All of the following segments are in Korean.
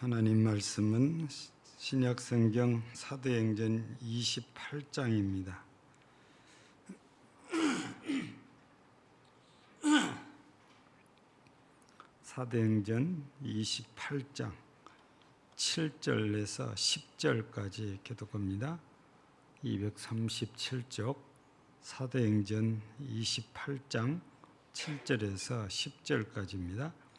하나님 말씀은 신약 성경 사도행전 28장입니다. 사도행전 28장 7절에서 10절까지 기독합니다. 237쪽 사도행전 28장 7절에서 10절까지입니다.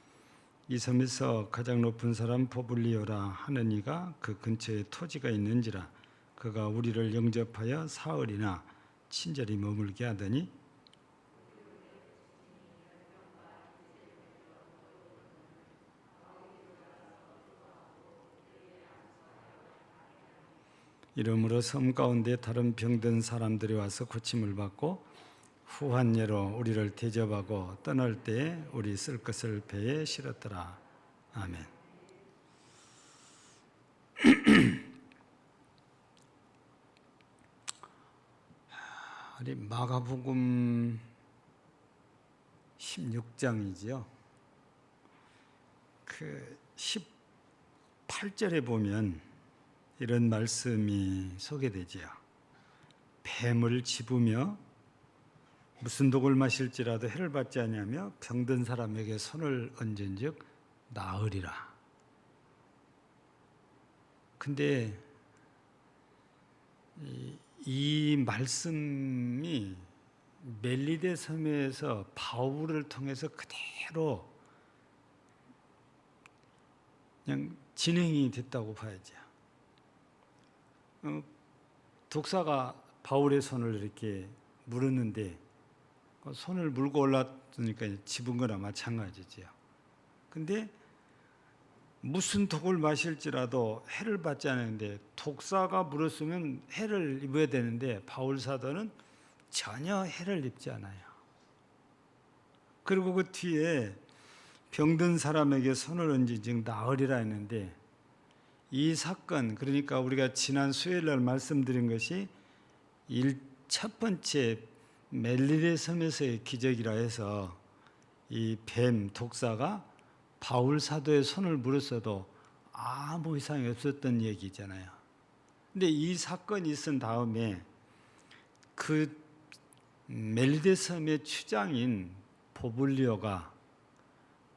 이 섬에서 가장 높은 사람 포블리오라 하는 이가 그 근처에 토지가 있는지라 그가 우리를 영접하여 사흘이나 친절히 머물게 하더니 이러므로 섬 가운데 다른 병든 사람들이 와서 고침을 받고 후한 예로 우리를 대접하고 떠날 때에 우리 쓸 것을 배에 실었더라. 아멘. 우리 마가복음 16장이지요. 그 18절에 보면 이런 말씀이 소개되지요. 뱀을 집으며 무슨 독을 마실지라도 해를 받지 아니하며 병든 사람에게 손을 얹은즉 나으리라. 근데 이, 이 말씀이 멜리데 섬에서 바울을 통해서 그대로 그냥 진행이 됐다고 봐야죠. 어, 독사가 바울의 손을 이렇게 물었는데 그 손을 물고 올랐으니까 집은 거나 마찬가지지요. 근데 무슨 독을 마실지라도 해를 받지 않는데 독사가 물었으면 해를 입어야 되는데 바울 사도는 전혀 해를 입지 않아요. 그리고 그 뒤에 병든 사람에게 손을 얹은 즉 나으리라 했는데 이 사건 그러니까 우리가 지난 수요일 날 말씀드린 것이 일 첫 번째 멜리데 섬에서의 기적이라 해서 이 뱀 독사가 바울 사도의 손을 물었어도 아무 이상이 없었던 얘기잖아요. 근데 이 사건이 있은 다음에 그 멜리데 섬의 추장인 보블리오가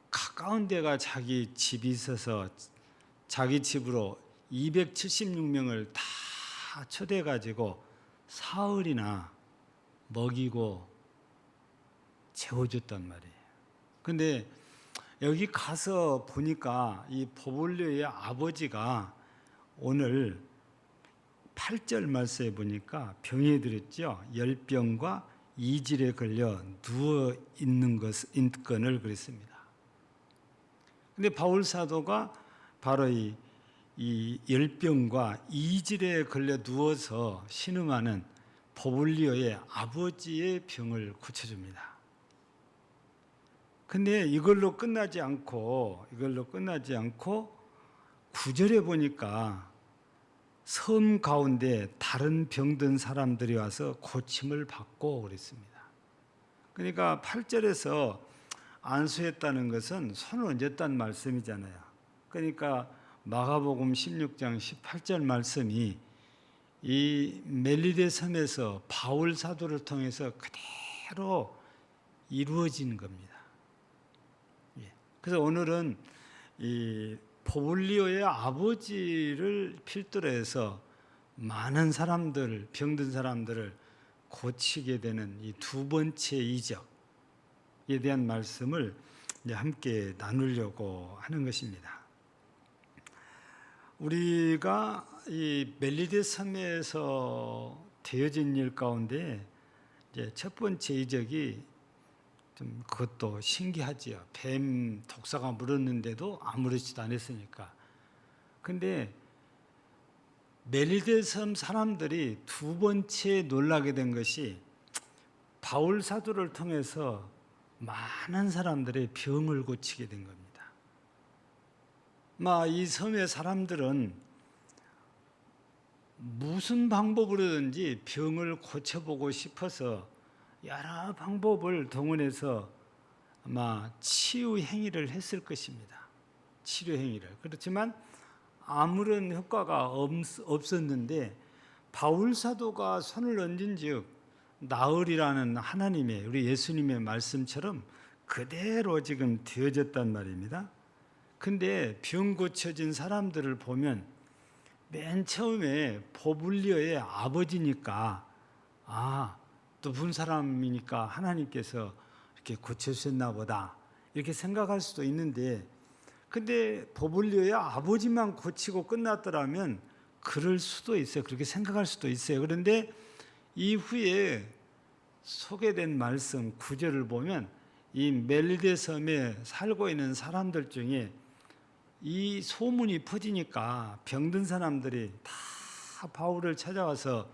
가까운 데가 자기 집이 있어서 자기 집으로 276명을 다 초대해 가지고 사흘이나 먹이고 재워줬단 말이에요. 근데 여기 가서 보니까 이 보볼리오의 아버지가 오늘 8절 말씀에 보니까 병에 들었죠. 열병과 이질에 걸려 누워 있는 것 인건을 그랬습니다. 근데 바울 사도가 바로 이, 이 열병과 이질에 걸려 누워서 신음하는 보블리오의 아버지의 병을 고쳐줍니다. 근데 이걸로 끝나지 않고 이걸로 끝나지 않고 구절에 보니까 섬 가운데 다른 병든 사람들이 와서 고침을 받고 그랬습니다. 그러니까 8절에서 안수했다는 것은 손을 얹었다는 말씀이잖아요. 그러니까 마가복음 16장 18절 말씀이 이 멜리데 섬에서 바울 사도를 통해서 그대로 이루어진 겁니다. 예. 그래서 오늘은 이 포블리오의 아버지를 필두로 해서 많은 사람들, 병든 사람들을 고치게 되는 이 두 번째 이적에 대한 말씀을 함께 나누려고 하는 것입니다. 우리가 이 멜리데 섬에서 되어진 일 가운데 이제 첫 번째 이적이 좀 그것도 신기하지요. 뱀 독사가 물었는데도 아무렇지도 않았으니까. 근데 멜리데 섬 사람들이 두 번째 놀라게 된 것이 바울 사도를 통해서 많은 사람들의 병을 고치게 된 겁니다. 이 섬의 사람들은 무슨 방법으로든지 병을 고쳐보고 싶어서 여러 방법을 동원해서 아마 치유 행위를 했을 것입니다. 치료 행위를. 그렇지만 아무런 효과가 없, 없었는데 바울 사도가 손을 얹은즉 나으리라는 하나님의 우리 예수님의 말씀처럼 그대로 지금 되어졌단 말입니다. 근데 병 고쳐진 사람들을 보면 맨 처음에 보블리오의 아버지니까 아 높은 사람이니까 하나님께서 이렇게 고쳐주셨나 보다 이렇게 생각할 수도 있는데 근데 보블리오의 아버지만 고치고 끝났더라면 그럴 수도 있어요. 그렇게 생각할 수도 있어요. 그런데 이후에 소개된 말씀 구절을 보면 이 멜리데 섬에 살고 있는 사람들 중에 이 소문이 퍼지니까 병든 사람들이 다 바울을 찾아와서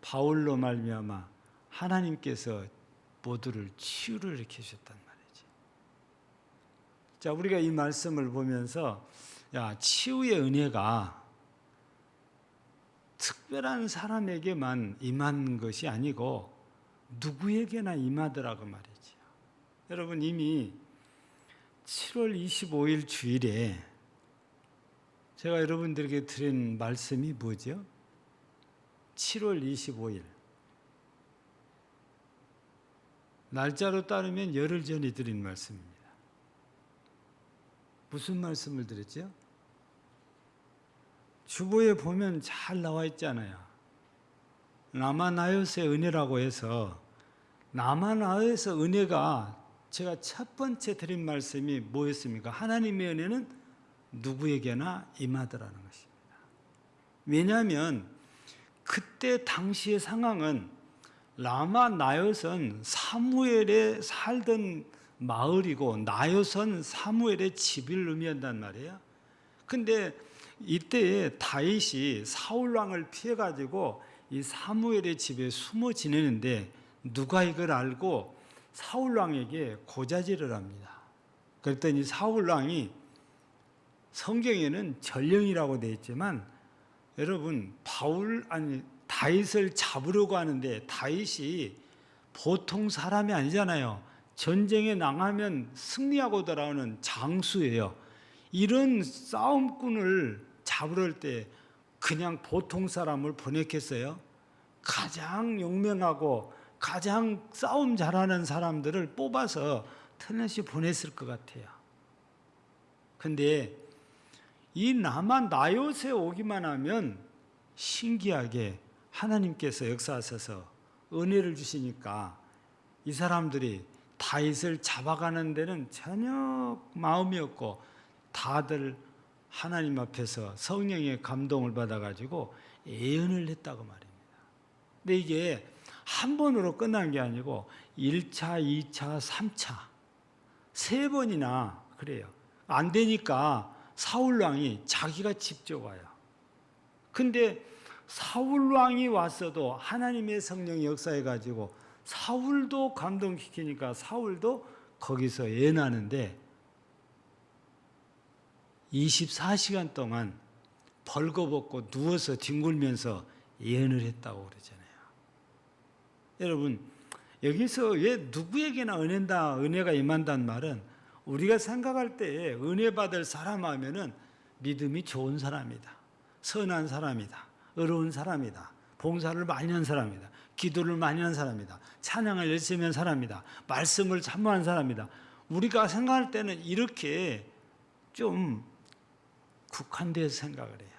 바울로 말미암아 하나님께서 모두를 치유를 일으켜 주셨단 말이지. 자, 우리가 이 말씀을 보면서 야, 치유의 은혜가 특별한 사람에게만 임한 것이 아니고 누구에게나 임하더라고 말이지. 여러분 이미 7월 25일 주일에 제가 여러분들에게 드린 말씀이 뭐죠? 7월 25일. 날짜로 따르면 열흘 전에 드린 말씀입니다. 무슨 말씀을 드렸죠? 주보에 보면 잘 나와 있잖아요. 나마나요스의 은혜라고 해서 나마나요스의 은혜가 제가 첫 번째 드린 말씀이 뭐였습니까? 하나님의 은혜는 누구에게나 임하더라는 것입니다. 왜냐하면 그때 당시의 상황은 라마 나요선 사무엘에 살던 마을이고 나요선 사무엘의 집을 의미한단 말이에요. 근데 이때에 다윗이 사울 왕을 피해 가지고 이 사무엘의 집에 숨어 지내는데 누가 이걸 알고 사울 왕에게 고자질을 합니다. 그랬더니 사울 왕이 성경에는 전령이라고 되어 있지만 여러분 바울 아니 다윗을 잡으려고 하는데 다윗이 보통 사람이 아니잖아요. 전쟁에 나가면 승리하고 돌아오는 장수예요. 이런 싸움꾼을 잡으러 때 그냥 보통 사람을 보냈겠어요? 가장 용맹하고 가장 싸움 잘하는 사람들을 뽑아서 틀넷이 보냈을 것 같아요. 근데 이 남한 나요새 오기만 하면 신기하게 하나님께서 역사하셔서 은혜를 주시니까 이 사람들이 다윗을 잡아가는 데는 전혀 마음이 없고 다들 하나님 앞에서 성령의 감동을 받아가지고 예언을 했다고 말입니다. 근데 이게 한 번으로 끝난 게 아니고 1차, 2차, 3차 세 번이나 그래요. 안 되니까 사울 왕이 자기가 직접 와요. 근데 사울 왕이 왔어도 하나님의 성령이 역사해 가지고 사울도 감동시키니까 사울도 거기서 예나는데 24시간 동안 벌거벗고 누워서 뒹굴면서 예언을 했다고 그러잖아요. 여러분 여기서 왜 누구에게나 은혜다 은혜가 임한다는 말은 우리가 생각할 때 은혜 받을 사람 하면은 믿음이 좋은 사람이다. 선한 사람이다. 의로운 사람이다. 봉사를 많이 한 사람이다. 기도를 많이 한 사람이다. 찬양을 열심히 한 사람이다. 말씀을 참모한 사람이다. 우리가 생각할 때는 이렇게 좀 국한돼서 생각을 해요.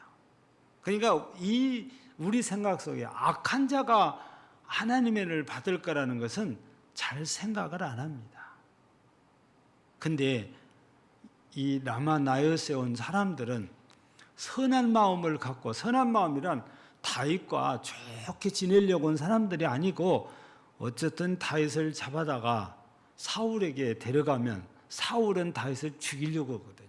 그러니까 이 우리 생각 속에 악한 자가 하나님의 은혜를 받을 거라는 것은 잘 생각을 안 합니다. 근데 이 라마 나요스에 온 사람들은 선한 마음을 갖고 선한 마음이란 다윗과 좋게 지내려고 온 사람들이 아니고 어쨌든 다윗을 잡아다가 사울에게 데려가면 사울은 다윗을 죽이려고 하거든요.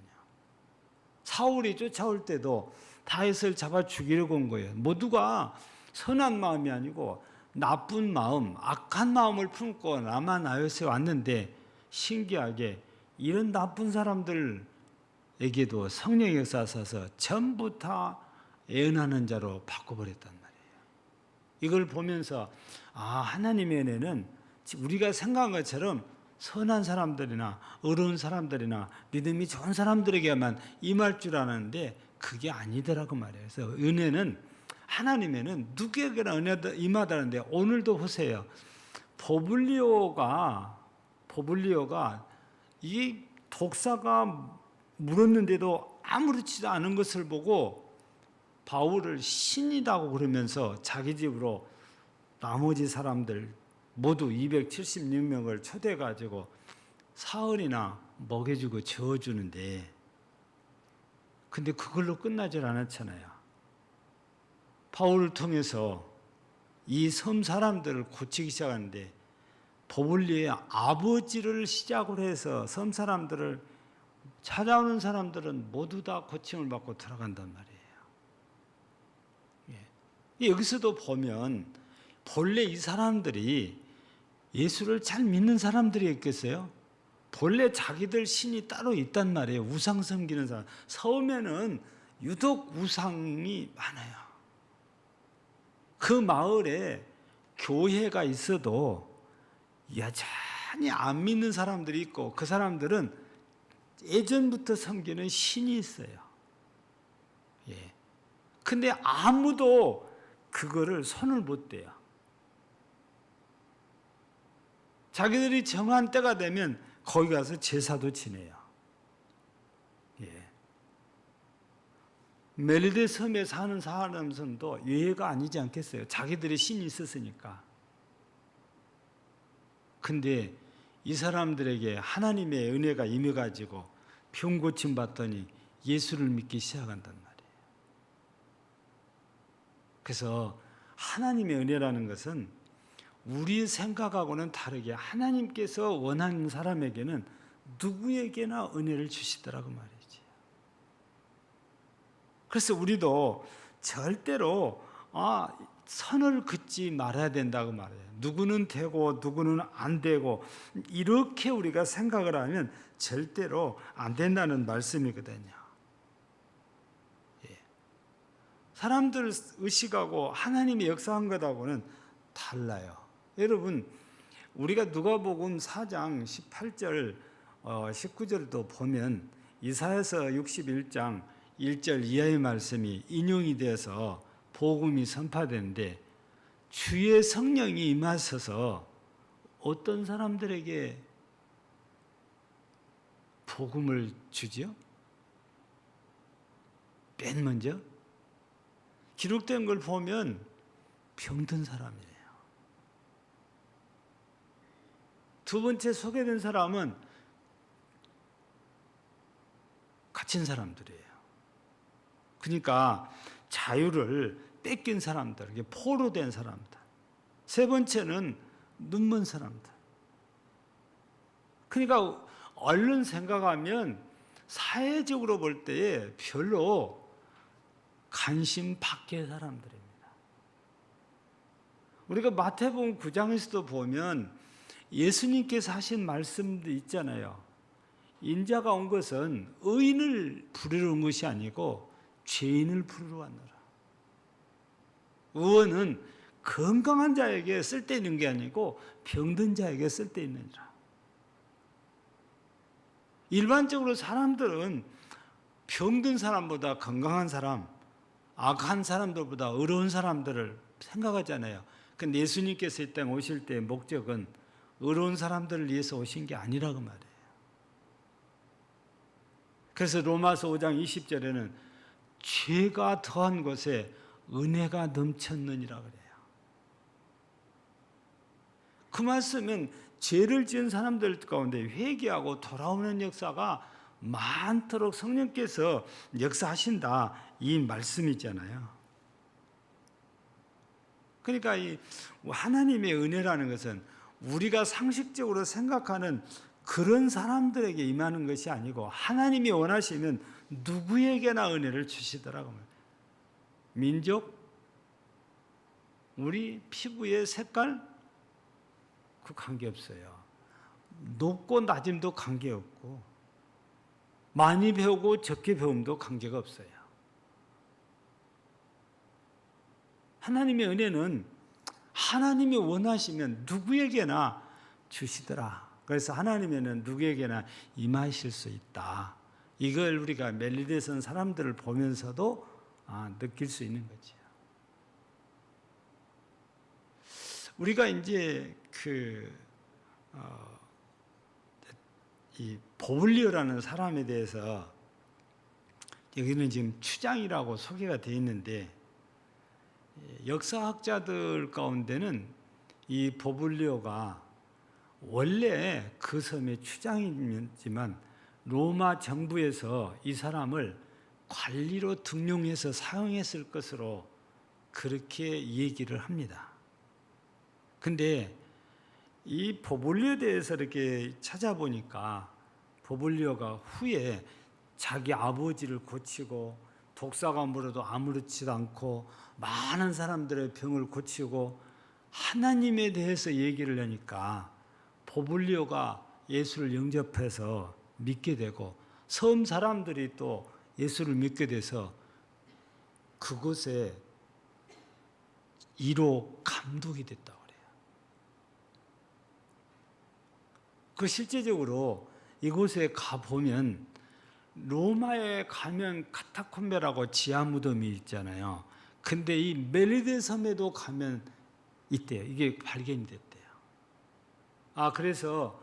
사울이 쫓아올 때도 다윗을 잡아 죽이려고 온 거예요. 모두가 선한 마음이 아니고 나쁜 마음, 악한 마음을 품고 라마 나요스에 왔는데 신기하게 이런 나쁜 사람들에게도 성령의 역사하셔서 전부 다 예언하는 자로 바꿔버렸단 말이에요. 이걸 보면서 아 하나님의 은혜는 우리가 생각한 것처럼 선한 사람들이나 어려운 사람들이나 믿음이 좋은 사람들에게만 임할 줄 아는데 그게 아니더라고 말이에요. 그래서 은혜는 하나님에는 누구에게나 은혜가 임하다는데 오늘도 보세요. 보블리오가 보블리오가 이 독사가 물었는데도 아무렇지도 않은 것을 보고 바울을 신이라고 그러면서 자기 집으로 나머지 사람들 모두 276명을 초대해 가지고 사흘이나 먹여주고 저어주는데 근데 그걸로 끝나질 않았잖아요. 바울을 통해서 이 섬 사람들을 고치기 시작하는데 보블리의 아버지를 시작으로 해서 섬 사람들을 찾아오는 사람들은 모두 다 고침을 받고 들어간단 말이에요. 예. 여기서도 보면 본래 이 사람들이 예수를 잘 믿는 사람들이었겠어요? 본래 자기들 신이 따로 있단 말이에요. 우상 섬기는 사람. 처음에는 유독 우상이 많아요. 그 마을에 교회가 있어도 여전히 안 믿는 사람들이 있고 그 사람들은 예전부터 섬기는 신이 있어요. 예. 근데 아무도 그거를 손을 못 대요. 자기들이 정한 때가 되면 거기 가서 제사도 지내요. 예. 멜리데 섬에 사는 사람들도 예외가 아니지 않겠어요. 자기들의 신이 있었으니까. 근데 이 사람들에게 하나님의 은혜가 임해가지고 병 고침 받더니 예수를 믿기 시작한단 말이에요. 그래서 하나님의 은혜라는 것은 우리 생각하고는 다르게 하나님께서 원하는 사람에게는 누구에게나 은혜를 주시더라고 말이지. 그래서 우리도 절대로 아 선을 긋지 말아야 된다고 말해요. 누구는 되고 누구는 안 되고 이렇게 우리가 생각을 하면 절대로 안 된다는 말씀이거든요. 예. 사람들 의식하고 하나님이 역사한 것하고는 달라요. 여러분 우리가 누가복음 4장 18절 어, 19절도 보면 이사야서 61장 1절 이하의 말씀이 인용이 돼서 복음이 선파되는데 주의 성령이 임하셔서 어떤 사람들에게 복음을 주지요? 맨 먼저 기록된 걸 보면 병든 사람이에요. 두 번째 소개된 사람은 갇힌 사람들이에요. 그러니까 자유를 뺏긴 사람들, 이게 포로 된 사람들. 세 번째는 눈먼 사람들. 그러니까 얼른 생각하면 사회적으로 볼 때에 별로 관심 밖의 사람들입니다. 우리가 마태복음 9장에서도 보면 예수님께서 하신 말씀도 있잖아요. 인자가 온 것은 의인을 부르러 온 것이 아니고 죄인을 부르러 왔노라. 의원은 건강한 자에게 쓸데있는 게 아니고 병든 자에게 쓸데있느니라. 일반적으로 사람들은 병든 사람보다 건강한 사람, 악한 사람들보다 어려운 사람들을 생각하잖아요. 근데 예수님께서 이 땅에 오실 때 목적은 어려운 사람들을 위해서 오신 게 아니라고 말해요. 그래서 로마서 5장 20절에는 죄가 더한 곳에 은혜가 넘쳤느니라 그래요. 그 말씀은 죄를 지은 사람들 가운데 회개하고 돌아오는 역사가 많도록 성령께서 역사하신다 이 말씀이잖아요. 그러니까 이 하나님의 은혜라는 것은 우리가 상식적으로 생각하는 그런 사람들에게 임하는 것이 아니고 하나님이 원하시면 누구에게나 은혜를 주시더라고요. 민족, 우리 피부의 색깔 그 관계 없어요. 높고 낮음도 관계 없고 많이 배우고 적게 배움도 관계가 없어요. 하나님의 은혜는 하나님이 원하시면 누구에게나 주시더라. 그래서 하나님에는 누구에게나 임하실 수 있다. 이걸 우리가 멜리데선 사람들을 보면서도 아, 느낄 수 있는 거죠. 우리가 이제 그 어, 이 보블리오라는 사람에 대해서 여기는 지금 추장이라고 소개가 되어 있는데 예, 역사학자들 가운데는 이 보블리오가 원래 그 섬의 추장이지만 로마 정부에서 이 사람을 관리로 등용해서 사용했을 것으로 그렇게 얘기를 합니다. 근데 이 보블리오에 대해서 이렇게 찾아보니까 보블리오가 후에 자기 아버지를 고치고 독사가 물어도 아무렇지도 않고 많은 사람들의 병을 고치고 하나님에 대해서 얘기를 하니까 보블리오가 예수를 영접해서 믿게 되고 섬 사람들이 또 예수를 믿게 돼서 그곳에 1호 감독이 됐다고 그래요. 그 실제적으로 이곳에 가 보면 로마에 가면 카타콤베라고 지하 무덤이 있잖아요. 근데 이 멜리데 섬에도 가면 있대요. 이게 발견이 됐대요. 아 그래서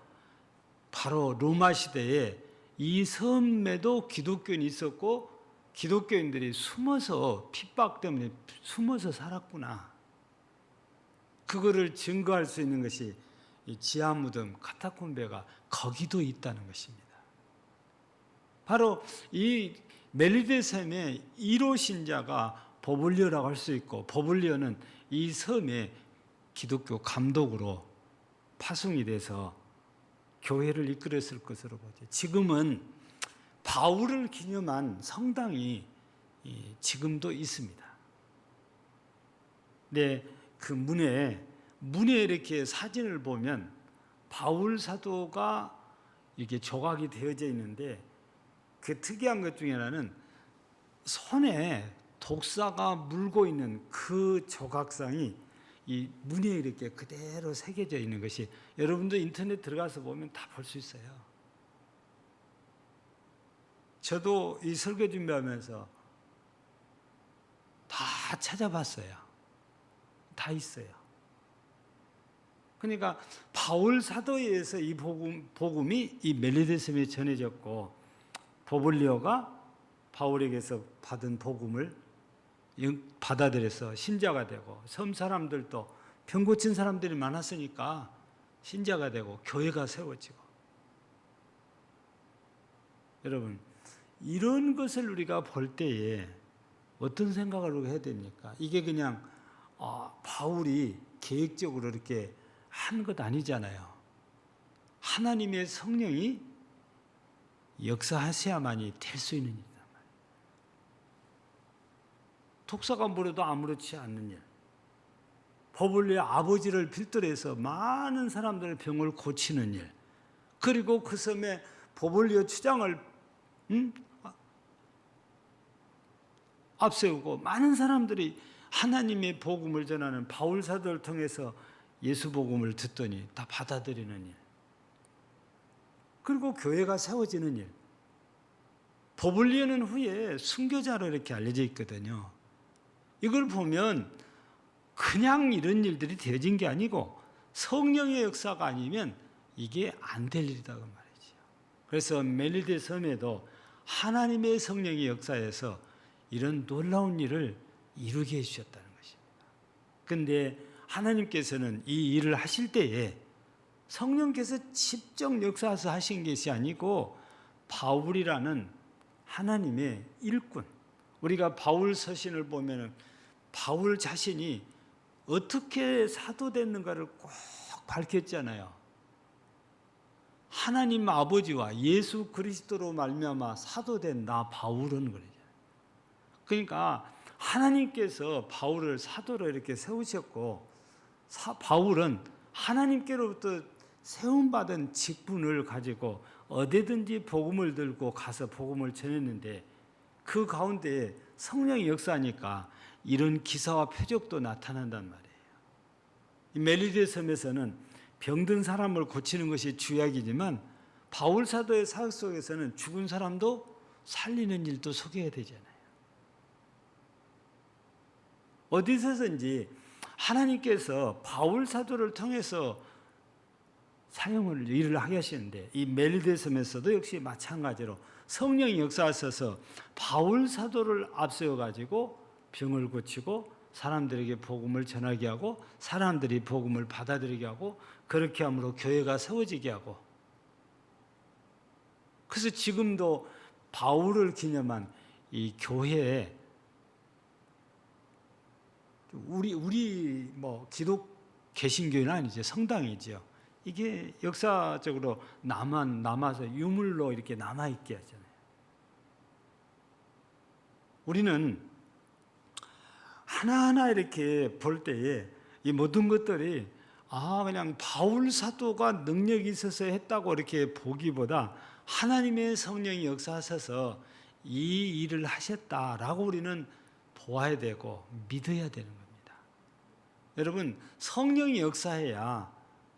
바로 로마 시대에 이 섬에도 기독교인이 있었고 기독교인들이 숨어서 핍박 때문에 숨어서 살았구나. 그거를 증거할 수 있는 것이 이 지하 무덤 카타콤베가 거기도 있다는 것입니다. 바로 이 멜리데 섬의 1호 신자가 버블리오라고 할 수 있고 버블리오는 이 섬의 기독교 감독으로 파송이 돼서 교회를 이끌었을 것으로 보죠. 지금은 바울을 기념한 성당이 지금도 있습니다. 네, 그 문에 문에 이렇게 사진을 보면 바울 사도가 이게 조각이 되어져 있는데 그 특이한 것 중에 하나는 손에 독사가 물고 있는 그 조각상이 이 문에 이렇게 그대로 새겨져 있는 것이 여러분도 인터넷 들어가서 보면 다 볼 수 있어요. 저도 이 설교 준비하면서 다 찾아봤어요. 다 있어요. 그러니까 바울 사도에 의해서 이 복음, 복음이 이 멜리데섬에 전해졌고 보블리오가 바울에게서 받은 복음을 받아들여서 신자가 되고 섬 사람들도 병 고친 사람들이 많았으니까 신자가 되고 교회가 세워지고 여러분 이런 것을 우리가 볼 때에 어떤 생각을 해야 됩니까? 이게 그냥 아, 바울이 계획적으로 이렇게 한 것 아니잖아요. 하나님의 성령이 역사하셔야만이 될 수 있는 말이에요. 독사가 물어도 아무렇지 않는 일. 버블리의 아버지를 필두해서 많은 사람들의 병을 고치는 일. 그리고 그 섬에 버블리오 추장을 음? 앞세우고 많은 사람들이 하나님의 복음을 전하는 바울 사도를 통해서 예수 복음을 듣더니 다 받아들이는 일. 그리고 교회가 세워지는 일. 버블리오는 후에 순교자로 이렇게 알려져 있거든요. 이걸 보면 그냥 이런 일들이 되어진 게 아니고 성령의 역사가 아니면 이게 안 될 일이라고 말이죠. 그래서 멜리데 섬에도 하나님의 성령의 역사에서 이런 놀라운 일을 이루게 해주셨다는 것입니다. 근데 하나님께서는 이 일을 하실 때에 성령께서 직접 역사해서 하신 것이 아니고 바울이라는 하나님의 일꾼. 우리가 바울 서신을 보면은 바울 자신이 어떻게 사도 됐는가를 꼭 밝혔잖아요. 하나님 아버지와 예수 그리스도로 말미암아 사도 된 나 바울은 그러죠. 그러니까 하나님께서 바울을 사도로 이렇게 세우셨고 사, 바울은 하나님께로부터 세움받은 직분을 가지고 어디든지 복음을 들고 가서 복음을 전했는데 그 가운데 성령이 역사하니까 이런 기사와 표적도 나타난단 말이에요. 멜리데 섬에서는 병든 사람을 고치는 것이 주약이지만 바울 사도의 사역 속에서는 죽은 사람도 살리는 일도 소개해야 되잖아요. 어디서든지 하나님께서 바울 사도를 통해서 사용을 일을 하게 하시는데 이 멜리데 섬에서도 역시 마찬가지로 성령이 역사하셔서 바울 사도를 앞세워 가지고 병을 고치고 사람들에게 복음을 전하게 하고 사람들이 복음을 받아들이게 하고 그렇게 함으로 교회가 세워지게 하고 그래서 지금도 바울을 기념한 이 교회에 우리 우리 뭐 기독 개신교회는 아니죠 성당이지요. 이게 역사적으로 남아 남아서 유물로 이렇게 남아 있게 하잖아요. 우리는 하나하나 이렇게 볼 때에 이 모든 것들이 아 그냥 바울 사도가 능력이 있어서 했다고 이렇게 보기보다 하나님의 성령이 역사하셔서 이 일을 하셨다라고 우리는 보아야 되고 믿어야 되는 겁니다. 여러분 성령이 역사해야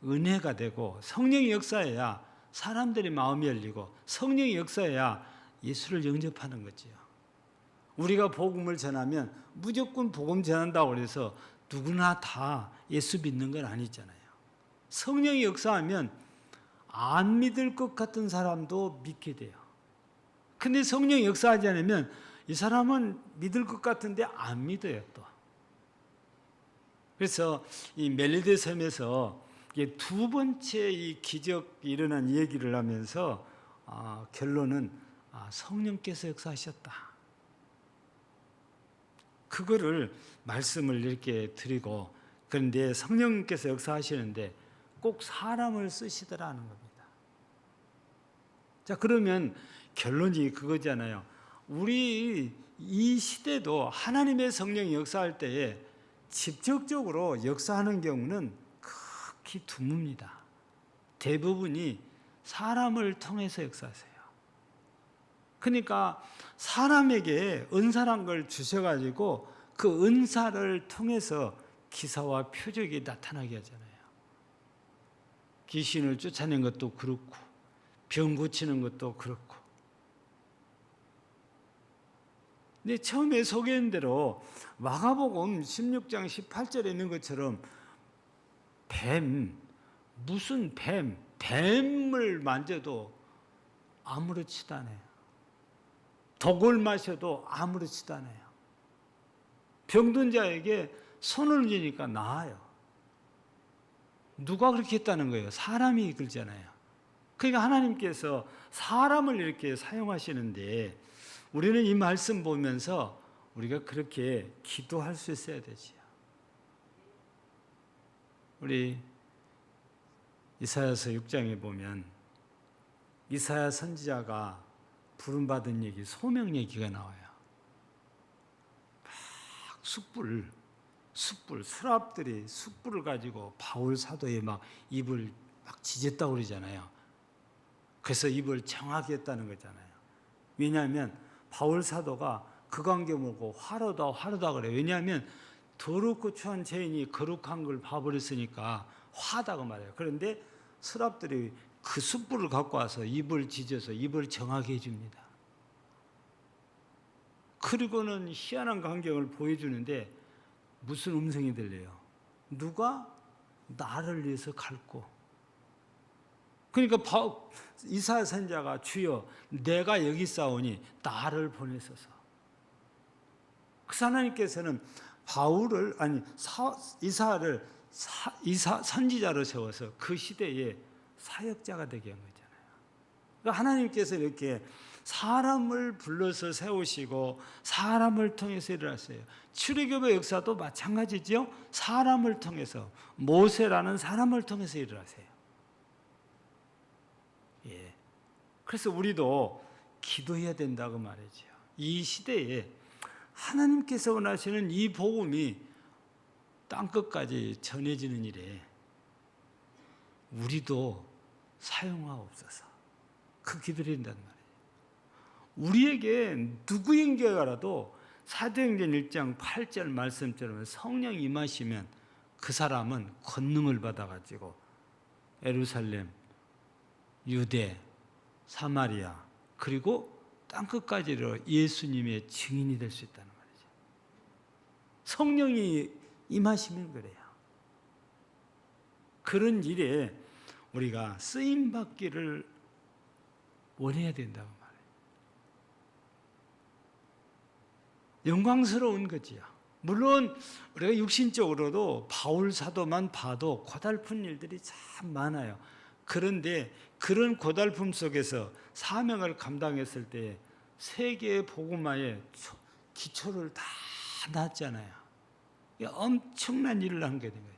은혜가 되고 성령이 역사해야 사람들의 마음이 열리고 성령이 역사해야 예수를 영접하는 거지요. 우리가 복음을 전하면 무조건 복음 전한다고 해서 누구나 다 예수 믿는 건 아니잖아요. 성령이 역사하면 안 믿을 것 같은 사람도 믿게 돼요. 근데 성령이 역사하지 않으면 이 사람은 믿을 것 같은데 안 믿어요, 또. 그래서 이 멜리데 섬에서 두 번째 이 기적 일어난 얘기를 하면서 아, 결론은 아, 성령께서 역사하셨다. 그거를 말씀을 이렇게 드리고 그런데 성령께서 역사하시는데 꼭 사람을 쓰시더라는 겁니다. 자 그러면 결론이 그거잖아요. 우리 이 시대도 하나님의 성령이 역사할 때에 직접적으로 역사하는 경우는 극히 드뭅니다. 대부분이 사람을 통해서 역사하세요. 그러니까 사람에게 은사란 걸 주셔가지고 그 은사를 통해서 기사와 표적이 나타나게 하잖아요. 귀신을 쫓아낸 것도 그렇고 병 고치는 것도 그렇고. 근데 처음에 소개한 대로 마가복음 16장 18절에 있는 것처럼 뱀 무슨 뱀 뱀을 만져도 아무렇지도 않아요. 독을 마셔도 아무렇지도 않아요. 병든 자에게 손을 쥐니까 나아요. 누가 그렇게 했다는 거예요? 사람이 그러잖아요. 그러니까 하나님께서 사람을 이렇게 사용하시는데 우리는 이 말씀 보면서 우리가 그렇게 기도할 수 있어야 되지요. 우리 이사야서 6장에 보면 이사야 선지자가 부름받은 얘기, 소명 얘기가 나와요. 막 숯불, 숯불, 스랍들이 숯불을 가지고 바울 사도의 막 입을 막 지졌다고 그러잖아요. 그래서 입을 정하게 했다는 거잖아요. 왜냐하면 바울 사도가 그 관계 보고 화로다 화로다 그래요. 왜냐하면 더럽고 추한 죄인이 거룩한 걸 봐버렸으니까 화다고 말해요. 그런데 스랍들이 그 숯불을 갖고 와서 입을 지져서 입을 정하게 해줍니다. 그리고는 희한한 광경을 보여주는데 무슨 음성이 들려요? 누가 나를 위해서 갈고. 그러니까 이사야 선자가 주여 내가 여기 싸우니 나를 보내소서. 그 하나님께서는 바울을 아니 이사를 이사 선지자로 세워서 그 시대에 사역자가 되게 한 거잖아요. 그러니까 하나님께서 이렇게 사람을 불러서 세우시고 사람을 통해서 일을 하세요. 출애굽의 역사도 마찬가지죠. 사람을 통해서 모세라는 사람을 통해서 일을 하세요. 예. 그래서 우리도 기도해야 된다고 말이죠. 이 시대에 하나님께서 원하시는 이 복음이 땅 끝까지 전해지는 일에 우리도 사용하옵소서. 그 기도를 한단 말이에요. 우리에게 누구인가라도 사도행전 1장 8절 말씀처럼 성령 임하시면 그 사람은 권능을 받아가지고 에루살렘, 유대, 사마리아 그리고 땅 끝까지 로 예수님의 증인이 될 수 있다는 말이죠. 성령이 임하시면 그래요. 그런 일에 우리가 쓰임 받기를 원해야 된다고 말해요. 영광스러운 거지요. 물론 우리가 육신적으로도 바울 사도만 봐도 고달픈 일들이 참 많아요. 그런데 그런 고달픔 속에서 사명을 감당했을 때 세계의 복음화에 초- 기초를 다 놨잖아요. 엄청난 일을 한 게 된 거죠.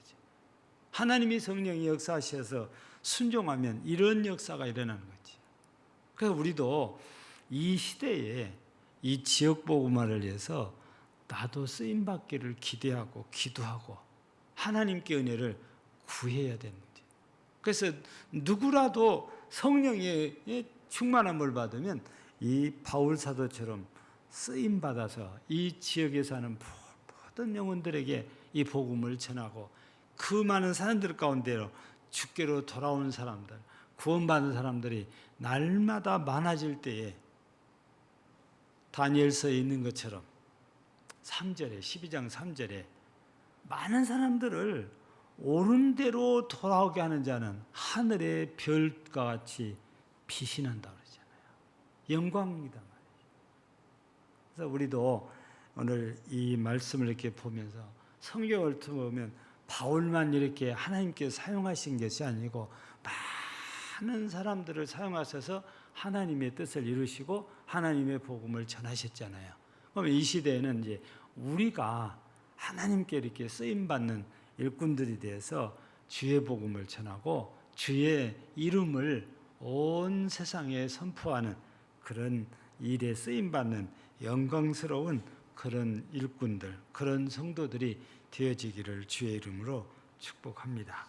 하나님이 성령이 역사하셔서 순종하면 이런 역사가 일어나는 거지. 그래서 우리도 이 시대에 이 지역 복음화를 위해서 나도 쓰임 받기를 기대하고 기도하고 하나님께 은혜를 구해야 되는 거지. 그래서 누구라도 성령의 충만함을 받으면 이 바울 사도처럼 쓰임 받아서 이 지역에 사는 모든 영혼들에게 이 복음을 전하고 그 많은 사람들 가운데로 주께로 돌아오는 사람들, 구원받은 사람들이 날마다 많아질 때에 다니엘서에 있는 것처럼 3절에 12장 3절에 많은 사람들을 옳은 대로 돌아오게 하는 자는 하늘의 별과 같이 빛이 난다 그러잖아요. 말이죠. 그래서 우리도 오늘 이 말씀을 이렇게 보면서 성경을 보면 바울만 이렇게 하나님께서 사용하신 것이 아니고 많은 사람들을 사용하셔서 하나님의 뜻을 이루시고 하나님의 복음을 전하셨잖아요. 그럼 이 시대에는 이제 우리가 하나님께 이렇게 쓰임 받는 일꾼들이 되어서 주의 복음을 전하고 주의 이름을 온 세상에 선포하는 그런 일에 쓰임 받는 영광스러운 그런 일꾼들, 그런 성도들이 되어지기를 주의 이름으로 축복합니다.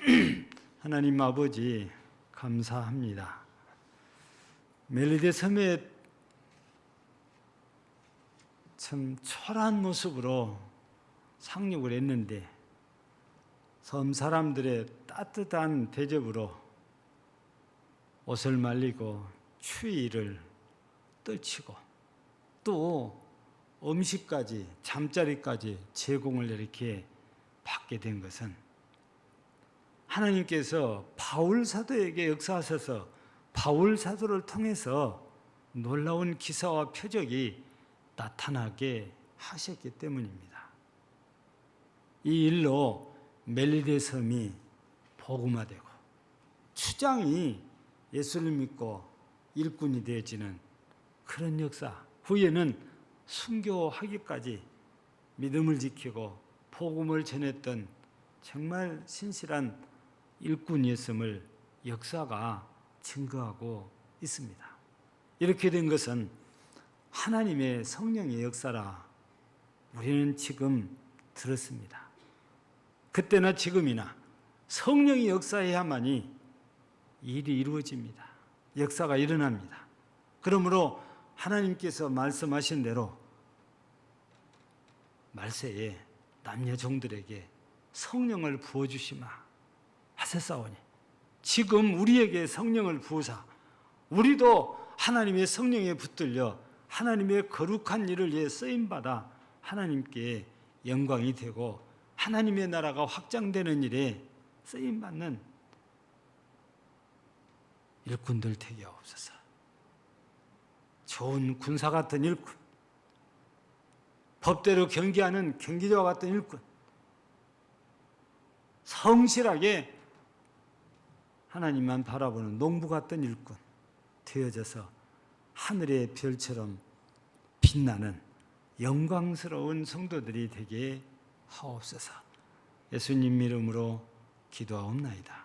하나님 아버지 감사합니다. 멜리데 섬에 참 초라한 모습으로 상륙을 했는데 섬 사람들의 따뜻한 대접으로 옷을 말리고 추위를 떨치고 또 음식까지 잠자리까지 제공을 이렇게 받게 된 것은 하나님께서 바울 사도에게 역사하셔서 바울 사도를 통해서 놀라운 기사와 표적이 나타나게 하셨기 때문입니다. 이 일로 멜리데 섬이 복음화되고 추장이 예수를 믿고 일꾼이 되어지는 그런 역사. 후에는 순교하기까지 믿음을 지키고 복음을 전했던 정말 신실한 일꾼이었음을 역사가 증거하고 있습니다. 이렇게 된 것은 하나님의 성령의 역사라 우리는 지금 들었습니다. 그때나 지금이나 성령이 역사해야만이 일이 이루어집니다. 역사가 일어납니다. 그러므로 하나님께서 말씀하신 대로 말세에 남녀 종들에게 성령을 부어 주시마 하셨사오니. 지금 우리에게 성령을 부으사 우리도 하나님의 성령에 붙들려 하나님의 거룩한 일을 위해 쓰임 받아 하나님께 영광이 되고 하나님의 나라가 확장되는 일에 쓰임 받는 일꾼들 되게 없어서 좋은 군사 같은 일꾼 법대로 경기하는 경기자와 같은 일꾼 성실하게 하나님만 바라보는 농부 같은 일꾼 되어져서 하늘의 별처럼 빛나는 영광스러운 성도들이 되게 하옵소서. 예수님 이름으로 기도하옵나이다.